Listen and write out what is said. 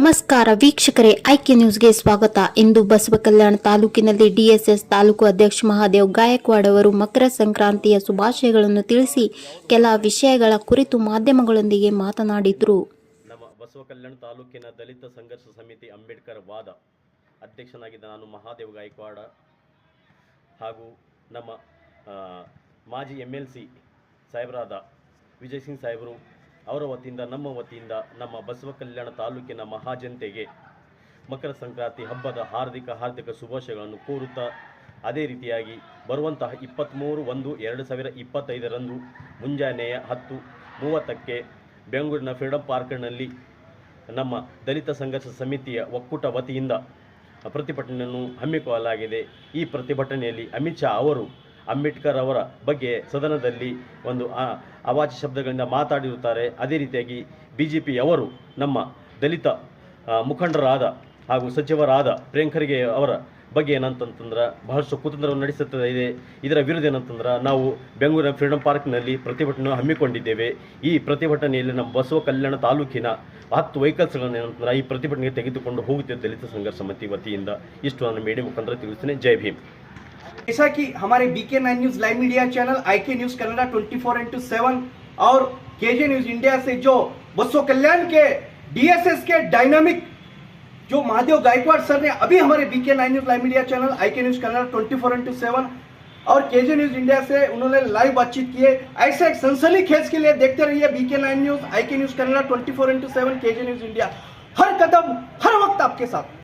ನಮಸ್ಕಾರ ವೀಕ್ಷಕರೇ, ಐಕ್ಯ ನ್ಯೂಸ್ಗೆ ಸ್ವಾಗತ. ಇಂದು ಬಸವ ಕಲ್ಯಾಣ ತಾಲೂಕಿನಲ್ಲಿ ಡಿಎಸ್ಎಸ್ ತಾಲೂಕು ಅಧ್ಯಕ್ಷ ಮಹಾದೇವ್ ಗಾಯಕ್ವಾಡ್ ಅವರು ಮಕರ ಸಂಕ್ರಾಂತಿಯ ಶುಭಾಶಯಗಳನ್ನು ತಿಳಿಸಿ, ಕೆಲ ವಿಷಯಗಳ ಕುರಿತು ಮಾಧ್ಯಮಗಳೊಂದಿಗೆ ಮಾತನಾಡಿದರು. ನಮ್ಮ ಬಸವ ಕಲ್ಯಾಣ ತಾಲೂಕಿನ ದಲಿತ ಸಂಘರ್ಷ ಸಮಿತಿ ಅಂಬೇಡ್ಕರ್ ವಾದ ಅಧ್ಯಕ್ಷನಾಗಿದ್ದ ನಾನು ಮಹಾದೇವ್ ಗಾಯಕ್ವಾಡ ಹಾಗೂ ನಮ್ಮ ಮಾಜಿ ಎಂ ಎಲ್ ಸಿ ಸಾಹೇಬರಾದ ವಿಜಯ್ ಸಿಂಗ್ ಸಾಹೇಬರು ಅವರ ವತಿಯಿಂದ, ನಮ್ಮ ವತಿಯಿಂದ, ನಮ್ಮ ಬಸವ ಕಲ್ಯಾಣ ತಾಲೂಕಿನ ಮಹಾಜನತೆಗೆ ಮಕರ ಸಂಕ್ರಾಂತಿ ಹಬ್ಬದ ಹಾರ್ದಿಕ ಹಾರ್ದಿಕ ಶುಭಾಶಯಗಳನ್ನು ಕೋರುತ್ತಾ, ಅದೇ ರೀತಿಯಾಗಿ ಬರುವಂತಹ ಇಪ್ಪತ್ತ್ಮೂರು ಒಂದು ಎರಡು ಸಾವಿರ ಇಪ್ಪತ್ತೈದರಂದು ಮುಂಜಾನೆಯ ಹತ್ತು ಮೂವತ್ತಕ್ಕೆ ಬೆಂಗಳೂರಿನ ಫ್ರೀಡಂ ಪಾರ್ಕ್ನಲ್ಲಿ ನಮ್ಮ ದಲಿತ ಸಂಘರ್ಷ ಸಮಿತಿಯ ಒಕ್ಕೂಟ ವತಿಯಿಂದ ಪ್ರತಿಭಟನೆಯನ್ನು ಹಮ್ಮಿಕೊಳ್ಳಲಾಗಿದೆ. ಈ ಪ್ರತಿಭಟನೆಯಲ್ಲಿ ಅಮಿತ್ ಶಾ ಅವರು ಅಂಬೇಡ್ಕರ್ ಅವರ ಬಗ್ಗೆ ಸದನದಲ್ಲಿ ಒಂದು ಅವಾಚ್ಯ ಶಬ್ದಗಳಿಂದ ಮಾತಾಡಿರುತ್ತಾರೆ. ಅದೇ ರೀತಿಯಾಗಿ ಬಿ ಜೆ ಪಿಯವರು ನಮ್ಮ ದಲಿತ ಮುಖಂಡರಾದ ಹಾಗೂ ಸಚಿವರಾದ ಪ್ರಿಯಂಕರಿಗೆ ಅವರ ಬಗ್ಗೆ ಏನಂತಂತಂದ್ರೆ ಬಹಳಷ್ಟು ಕುತಂತ್ರವನ್ನು ನಡೆಸುತ್ತದೆ ಇದೆ. ಇದರ ವಿರುದ್ಧ ಏನಂತಂದ್ರೆ ನಾವು ಬೆಂಗಳೂರಿನ ಫ್ರೀಡಂ ಪಾರ್ಕ್ನಲ್ಲಿ ಪ್ರತಿಭಟನೆ ಹಮ್ಮಿಕೊಂಡಿದ್ದೇವೆ. ಈ ಪ್ರತಿಭಟನೆಯಲ್ಲಿ ನಮ್ಮ ಬಸವ ಕಲ್ಯಾಣ ತಾಲೂಕಿನ ಹತ್ತು ವೆಹಿಕಲ್ಸ್ಗಳನ್ನು ಏನಂತಂದ್ರೆ ಈ ಪ್ರತಿಭಟನೆಗೆ ತೆಗೆದುಕೊಂಡು ಹೋಗುತ್ತಿದ್ದ ದಲಿತ ಸಂಘರ್ಷ ಸಮಿತಿ ವತಿಯಿಂದ ಇಷ್ಟು ನಾನು ಮೇಡಿ ಮುಖಾಂತರ ತಿಳಿಸ್ತೇನೆ. ಜೈ ಭೀಮ್. जैसा कि हमारे BK nine news live media channel I K news Kannada twenty four into seven और केजे न्यूज़ इंडिया से जो बसो कल्याण के डीएसएस के डायनामिक जो महादेव गायकवाड़ सर ने अभी हमारे BK nine news live media channel I K news Kannada twenty four into seven और केजे न्यूज़ इंडिया से उन्होंने लाइव बातचीत किए ऐसे एक सनसनी खेज के लिए देखते रहिए BK nine news I K news Kannada twenty four into seven KJ news India हर कदम, हर वक्त आपके साथ।